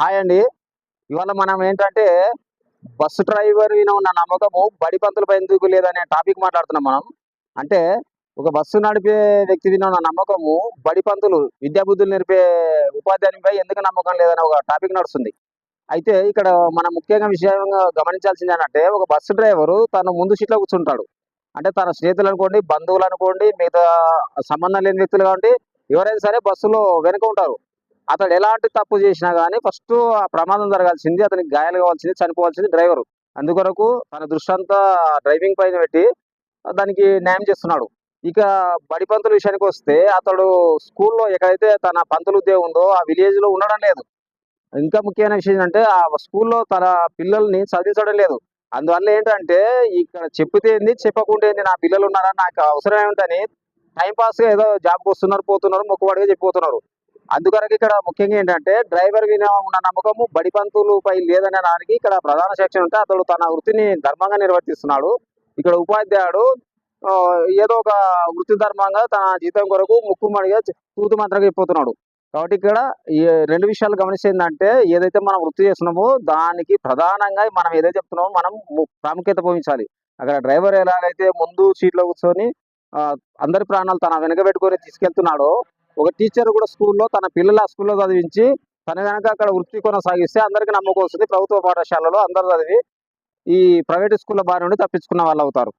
Hi అండి. ఇవాళ మనం ఏంటంటే బస్సు డ్రైవర్ ఉన్న నమ్మకము బడి పంతులపై ఎందుకు లేదనే టాపిక్ మాట్లాడుతున్నాం మనం. అంటే ఒక బస్సు నడిపే వ్యక్తి ఉన్న నమ్మకము బడి పంతులు విద్యాబుద్ధులు నేర్పే ఉపాధ్యాయునిపై ఎందుకు నమ్మకం లేదనే ఒక టాపిక్ నడుస్తుంది. అయితే ఇక్కడ మనం ముఖ్యంగా విషయంగా గమనించాల్సింది ఏంటంటే ఒక బస్సు డ్రైవరు తను ముందు సీట్లో కూర్చుంటాడు. అంటే తన స్నేహితులు అనుకోండి బంధువులు అనుకోండి మిగతా సంబంధం లేని వ్యక్తులు కాబట్టి ఎవరైనా సరే బస్సులో వెనుక ఉంటారు. అతడు ఎలాంటి తప్పు చేసినా కానీ ఫస్ట్ ఆ ప్రమాదం జరగాల్సింది అతనికి గాయాలు కావాల్సింది చనిపోవాల్సింది డ్రైవరు. అందుకొరకు తన దృష్టి అంతా డ్రైవింగ్ పైన పెట్టి దానికి న్యాయం చేస్తున్నాడు. ఇక బడి పంతుల విషయానికి వస్తే అతడు స్కూల్లో ఎక్కడైతే తన పంతులు ఉద్యోగం ఉందో ఆ విలేజ్లో ఉండడం లేదు. ఇంకా ముఖ్యమైన విషయం ఏంటంటే ఆ స్కూల్లో తన పిల్లల్ని చదివించడం లేదు. అందువల్ల ఏంటంటే ఇక్కడ చెప్పితే ఏంది చెప్పకుండా ఏంది నా పిల్లలు ఉన్నారని నాకు అవసరం ఏమిటని టైంపాస్గా ఏదో జాబ్కి వస్తున్నారు పోతున్నారు మొక్కుబడిగా చెప్పిపోతున్నారు. అందుకొరకు ఇక్కడ ముఖ్యంగా ఏంటంటే డ్రైవర్ మీద ఉన్న నమ్మకము బడి పంతులపై లేదనే దానికి ఇక్కడ ప్రధాన శిక్షణ ఉంటే అతడు తన వృత్తిని ధర్మంగా నిర్వర్తిస్తున్నాడు. ఇక్కడ ఉపాధ్యాయుడు ఆ, ఏదో ఒక వృత్తి ధర్మంగా తన జీతం కొరకు ముక్కుమడిగా తూర్తు మంత్రంగా చెప్పిపోతున్నాడు కాబట్టి ఇక్కడ ఈ రెండు విషయాలు గమనించేందంటే ఏదైతే మనం వృత్తి చేస్తున్నామో దానికి ప్రధానంగా మనం ఏదైతే చెప్తున్నామో మనం ప్రాముఖ్యత పోయించాలి అక్కడ డ్రైవర్ ఎలాగైతే ముందు సీట్లో కూర్చొని అందరి ప్రాణాలు తన వెనక పెట్టుకొని తీసుకెళ్తున్నాడో ఒక టీచర్ కూడా స్కూల్లో తన పిల్లల స్కూల్లో చదివించి తన కనుక అక్కడ వృత్తి కొనసాగిస్తే అందరికీ నమ్మకం వస్తుంది. ప్రభుత్వ పాఠశాలలో అందరు చదివి ఈ ప్రైవేట్ స్కూళ్ళ బారి నుండి తప్పించుకున్న వాళ్ళు అవుతారు